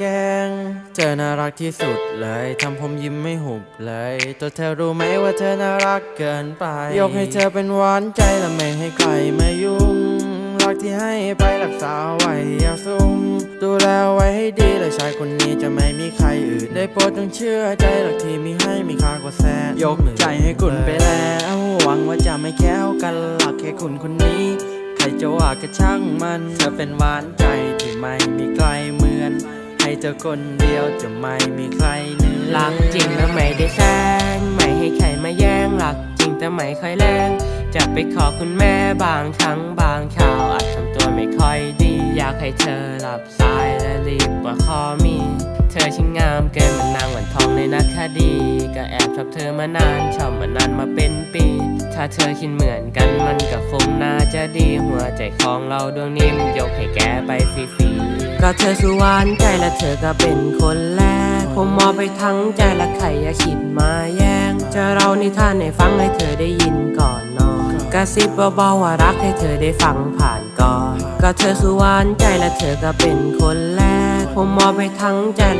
แกงเธอน่ารักที่สุดเลยทำผมยิ้มไม่หุบเลยตัวเธอรู้ไหมว่าเธอน่ารักเกินไป ยกให้เธอเป็นหวานใจและไม่ให้ใครมายุ่ง รักที่ให้ไปรักษาไว้อยากสูงดูแลไว้ให้ดีและชายคนนี้จะไม่มีใครอื่น ได้โปรดจงเชื่อใจรักที่มีให้มีค่ากว่าแสนยกใจให้คุณไปแล้วหวังว่าจะไม่แค้วกันหลักแค่คุณคนนี้ ใครจะว่าก็ช่างมันเธอเป็นหวานใจที่ไม่มีใคร ให้เธอคนเดียวจะไม่มีใครเหนือรักจริงแล้วไม่ได้แซงไม่ให้ใครมาแย่งรักจริงแต่ไม่ค่อยแรงจะไปขอคุณแม่บางครั้งบางข่าวอาจทำตัวไม่ค่อยดี อยากให้เธอหลับสายและรีบกว่าคอมี เธอช่างงามเกินเหมันนางหวันทองในนักคดี ก็แอบชอบเธอมานานชอบมานานมาเป็นปี ถ้าเธอคิดเหมือนกันมันก็คงน่าจะดีหัวใจของเราดวงนี้มันยกให้แกไปฟรีๆ ก็เธอคือหวานใจและเธอก็เป็นคนแรก ผมมอบไปทั้งใจและใครอย่าคิดมาแย่ง จะเรานิทานให้ฟังให้เธอได้ยินก่อนนอนกระซิบเบาๆว่ารักให้เธอได้ฟังผ่านก่อน ก็เธอคือหวานใจและเธอก็เป็นคนแรก ผมมอบไปทั้งใจและ